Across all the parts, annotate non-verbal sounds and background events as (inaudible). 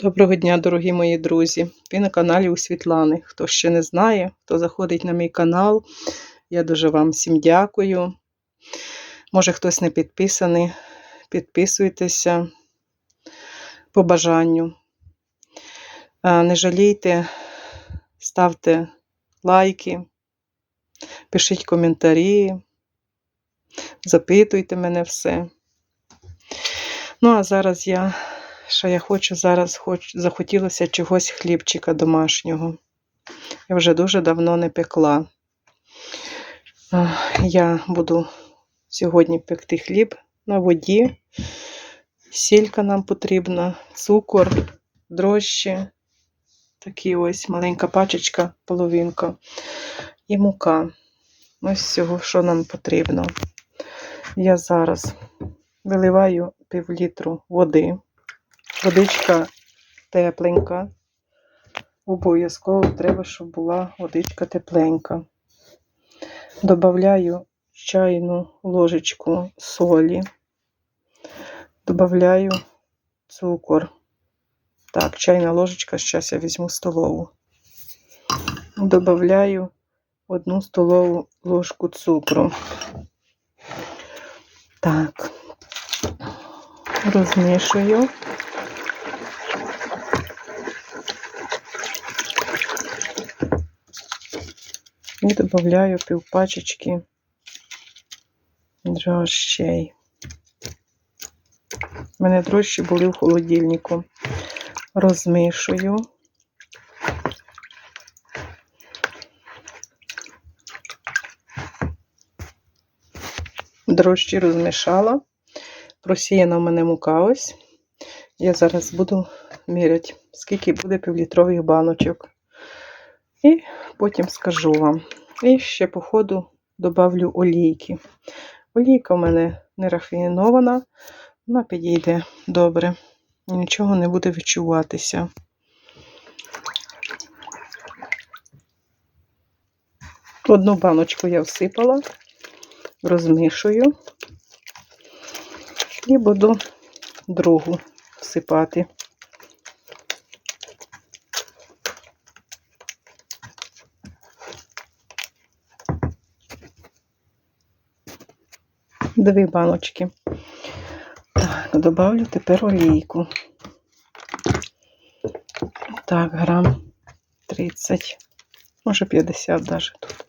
Доброго дня, дорогі мої друзі! Ви на каналі у Світлани. Хто ще не знає, хто заходить на мій канал, я дуже вам всім дякую. Може, хтось не підписаний, підписуйтеся по бажанню. Не жалійте, ставте лайки, пишіть коментарі, запитуйте мене все. Ну, а зараз я що я хочу зараз, хоч, захотілося чогось хлібчика домашнього. Я вже дуже давно не пекла. Я буду сьогодні пекти хліб на воді. Сілька нам потрібна, цукор, дрожжі. Такі ось маленька пачечка, половинка. І мука. Ось всього, що нам потрібно. Я зараз виливаю пів літру води. Водичка тепленька. Обов'язково треба, щоб була водичка тепленька. Добавляю чайну ложечку солі. Добавляю цукор. Так, чайна ложечка, зараз я візьму столову. Добавляю одну столову ложку цукру. Так, розмішую. Додаю півпачечки дрожжей. У мене дрожжі були в холодильнику. Розмішую. Дрожжі розмішала. Просіяна в мене мука ось. Я зараз буду міряти, скільки буде півлітрових баночок. І потім скажу вам. І ще, по ходу, добавлю олійки. Олійка в мене не рафінована, вона підійде добре. Нічого не буде відчуватися. Одну баночку я всипала, розмішую і буду другу всипати. Дві баночки. Так, добавлю тепер олійку. Так, грам 30, може 50 навіть тут.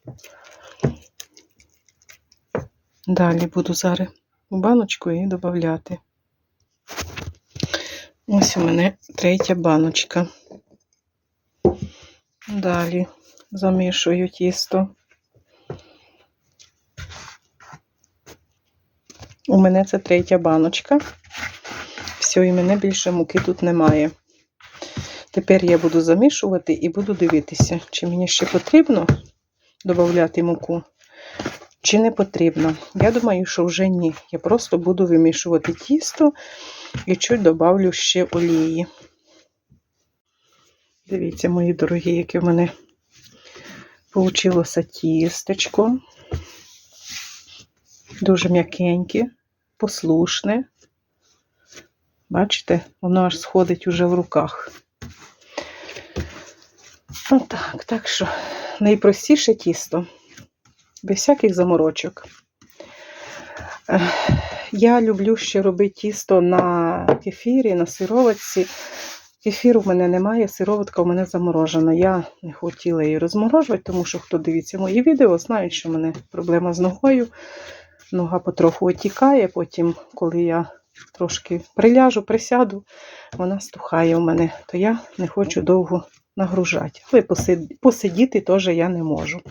Далі буду зараз у баночку і додати. Ось у мене третя баночка. Далі замішую тісто. У мене це третя баночка. Все, і мене більше муки тут немає. Тепер я буду замішувати і буду дивитися, чи мені ще потрібно додати муку, чи не потрібно. Я думаю, що вже ні. Я просто буду вимішувати тісто і чуть додавлю ще олії. Дивіться, мої дорогі, яке в мене вийшло тістечко. Дуже м'якеньке, послушне. Бачите, воно аж сходить уже в руках. Отак, так що найпростіше тісто, без всяких заморочок. Я люблю ще робити тісто на кефірі, на сироватці. Кефіру в мене немає, сироватка у мене заморожена. Я не хотіла її розморожувати, тому що хто дивиться мої відео, знають, що в мене проблема з ногою. Нога потроху отікає, потім, коли я трошки приляжу, присяду, вона стухає у мене, то я не хочу довго нагружати. Але посидіти теж я не можу.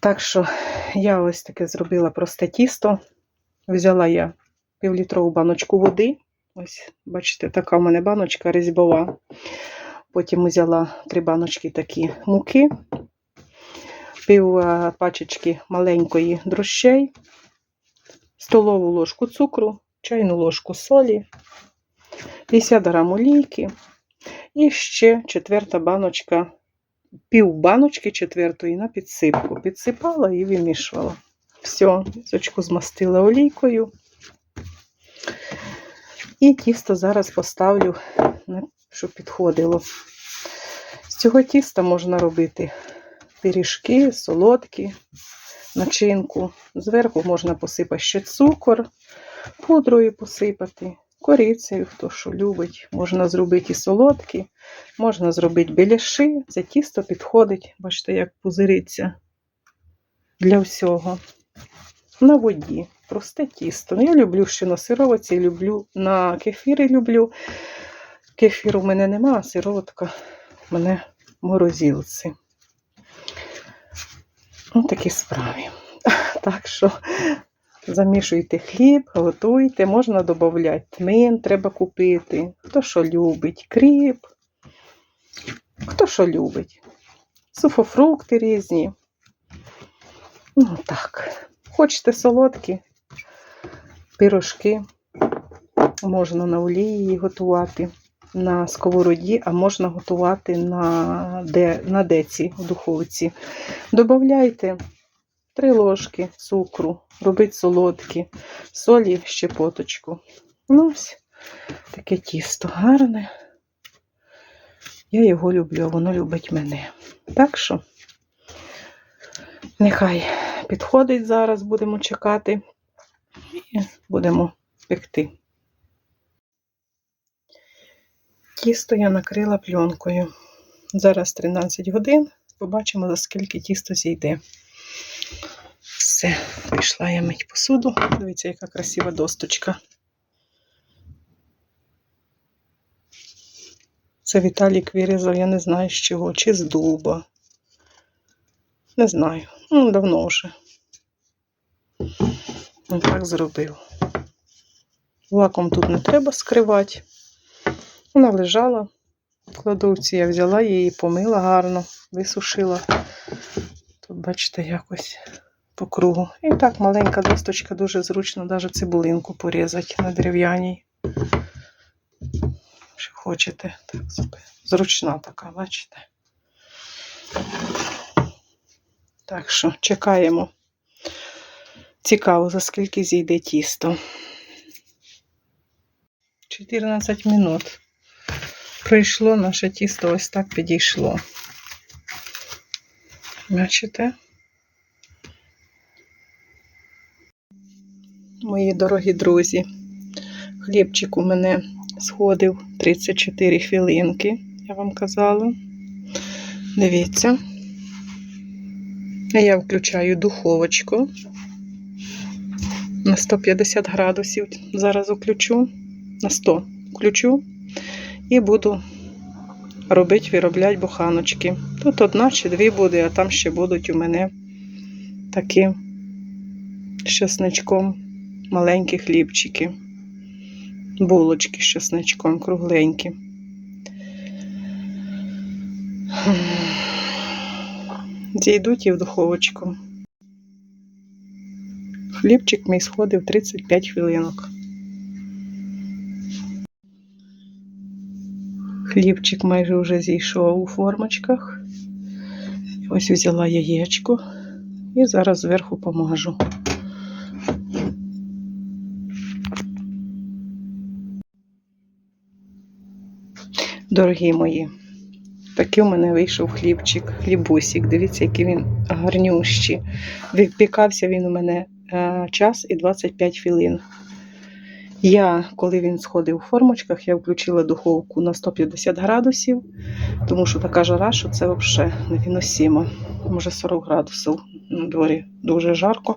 Так що я ось таке зробила просте тісто. Взяла я півлітрову баночку води. Ось, бачите, така в мене баночка різьбова. Потім взяла три баночки такі муки пів пачечки маленької дрощей, столову ложку цукру, чайну ложку солі, 50 грам олійки і ще четверта баночка, пів баночки четвертої на підсипку. Підсипала і вимішувала. Все, місочку змастила олійкою. І тісто зараз поставлю, щоб підходило. З цього тіста можна робити пиріжки, солодкі, начинку. Зверху можна посипати ще цукор, пудрою посипати, корицею, хто що любить. Можна зробити і солодкі, можна зробити біляши. Це тісто підходить, бачите, як пузириться для всього. На воді. Просте тісто. Ну, я люблю ще на сироватці, люблю на кефірі люблю. Кефіру в мене нема, а сироватка в мене в морозилці. Ось такі справи. (laughs) Так що замішуйте хліб, готуйте, можна додати тмин, треба купити. Хто що любить, кріп, хто що любить. Суфофрукти різні. Ну так. Хочете солодкі, пирожки, можна на олії готувати на сковороді, а можна готувати на, де, на деці в духовці. Добавляйте 3 ложки цукру, робіть солодкі, солі, щепоточку. Ну, ось таке тісто гарне. Я його люблю, воно любить мене. Так що, нехай підходить зараз, будемо чекати і будемо пекти. Тісто я накрила пленкою. Зараз 13 годин. Побачимо, за скільки тісто зійде. Все, пішла я мить посуду. Дивіться, яка красива досточка. Це Віталік вирізав, я не знаю з чого, чи з дуба. Не знаю. Ну, давно вже. Він так зробив. Лаком тут не треба скривати. Вона лежала в кладовці, я взяла її, помила гарно, висушила. Тут, бачите, якось по кругу. І так маленька досточка, дуже зручно навіть цибулинку порізати на дерев'яній. Що хочете, так. Зручна така, бачите. Так що чекаємо. Цікаво, за скільки зійде тісто. 14 минут. Пройшло наше тісто ось так підійшло. Бачите? Мої дорогі друзі, хлібчик у мене сходив 34 хвилинки, я вам казала. Дивіться. Я включаю духовочку на 150 градусів. Зараз включу на 100 включу і буду робити, виробляти буханочки. Тут одна чи дві буде, а там ще будуть у мене такі з чесничком маленькі хлібчики. Булочки з чесничком кругленькі. Зійдуть і в духовочку. Хлібчик мій сходив 35 хвилинок. Хлібчик майже вже зійшов у формочках. Ось взяла яєчко і зараз зверху помажу. Дорогі мої, такий у мене вийшов хлібчик, хлібусик. Дивіться, який він гарнющий. Випікався він у мене е, час і 25 хвилин. Я, коли він сходив у формочках, я включила духовку на 150 градусів, тому що така жара, що це взагалі невиносимо. Може 40 градусів на дворі дуже жарко.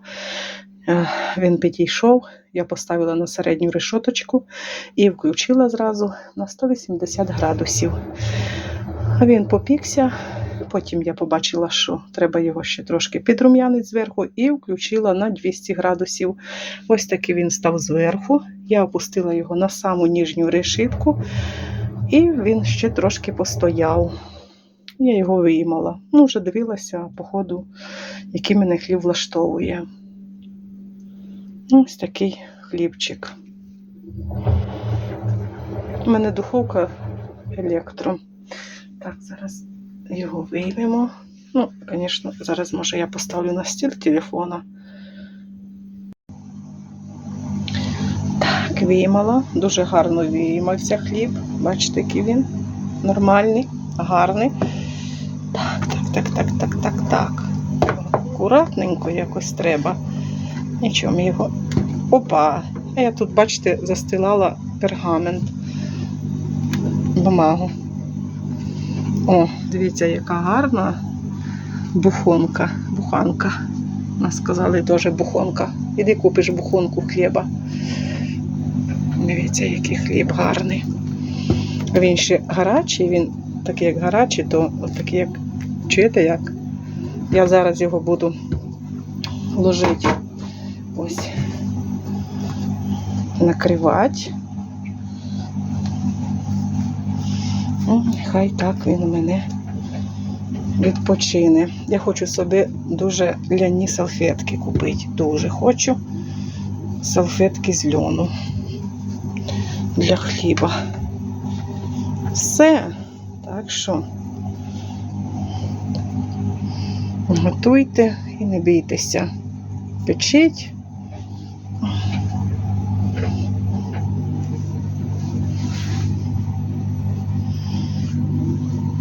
Е, Він підійшов, я поставила на середню решоточку і включила зразу на 180 градусів. Він попікся. Потім я побачила, що треба його ще трошки підрум'янити зверху, і включила на 200 градусів. Ось такий він став зверху. Я опустила його на саму ніжню решітку, і він ще трошки постояв. Я його виймала. Ну, вже дивилася, по ходу, який мене хліб влаштовує. Ось такий хлібчик. У мене духовка електро. Так, зараз його виймемо. Ну, звісно, зараз, може, я поставлю на стіл телефона. Так, виймала. Дуже гарно виймався хліб. Бачите, який він нормальний, гарний. Так, так, так, так, так, так, так. Акуратненько якось треба. Нічого його. Опа! А я тут, бачите, застилала пергамент. Бумагу. О, дивіться, яка гарна бухонка. Буханка. Нас сказали теж бухонка. Іди купиш бухонку хліба. Дивіться, який хліб гарний. Він ще гарячий, він такий як гарячий, то такий як чуєте як? Я зараз його буду ложити. Ось. Накривати. Ну, Хай так він у мене відпочине. Я хочу собі дуже ляні салфетки купити. Дуже хочу салфетки з льону для хліба. Все. Так що готуйте і не бійтеся. Печіть.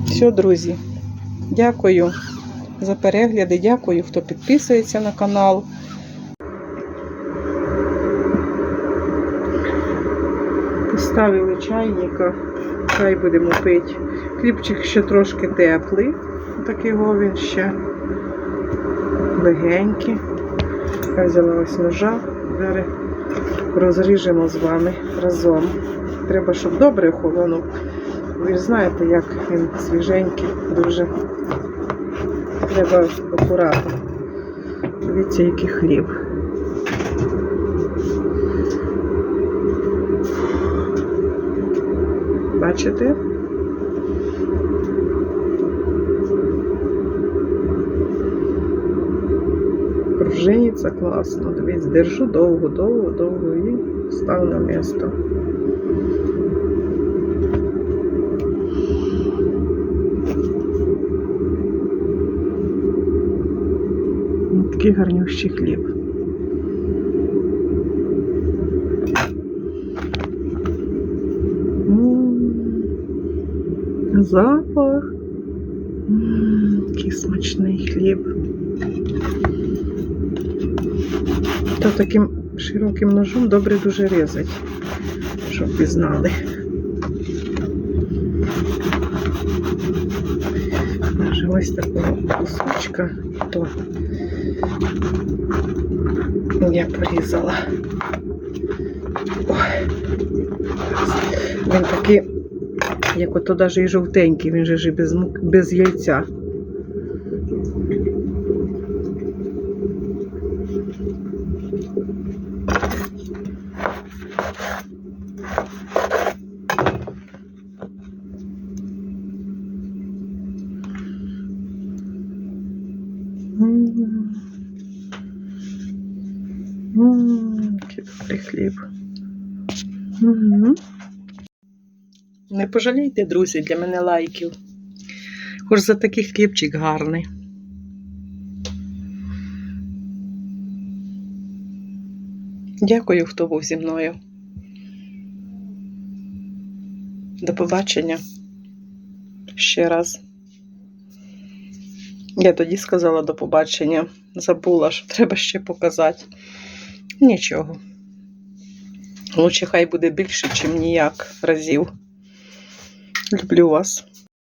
Все, друзі. Дякую за перегляди. Дякую, хто підписується на канал. Поставили чайника, чай будемо пити. Хлібчик ще трошки теплий. Так його він ще легенький. Я взяла ось ножа. Зараз розріжемо з вами разом. Треба, щоб добре охолонув. Ви ж знаєте, як він свіженький, дуже треба акуратно. Дивіться, який хліб. Бачите? Пружиніться класно. Дивіться, держу довго, довго, довго і став на місто. Такий гарнющий хліб. Запах. М, Який смачний хліб. То таким широким ножом добре дуже різать, щоб ви знали. Даже ось такого кусочка, то я порізала. Ой. Він такий, як ото навіть і жовтенький, він же ж і без, мук- без яйця. М. М, Який добрий хліб. Мгм. Не пожалійте, друзі, для мене лайків. Хоч за такий хлібчик гарний. Дякую, хто був зі мною. До побачення. Ще раз. Я тоді сказала до побачення. Забула, що треба ще показати. Нічого. Лучше хай буде більше, чим ніяк разів. Люблю вас.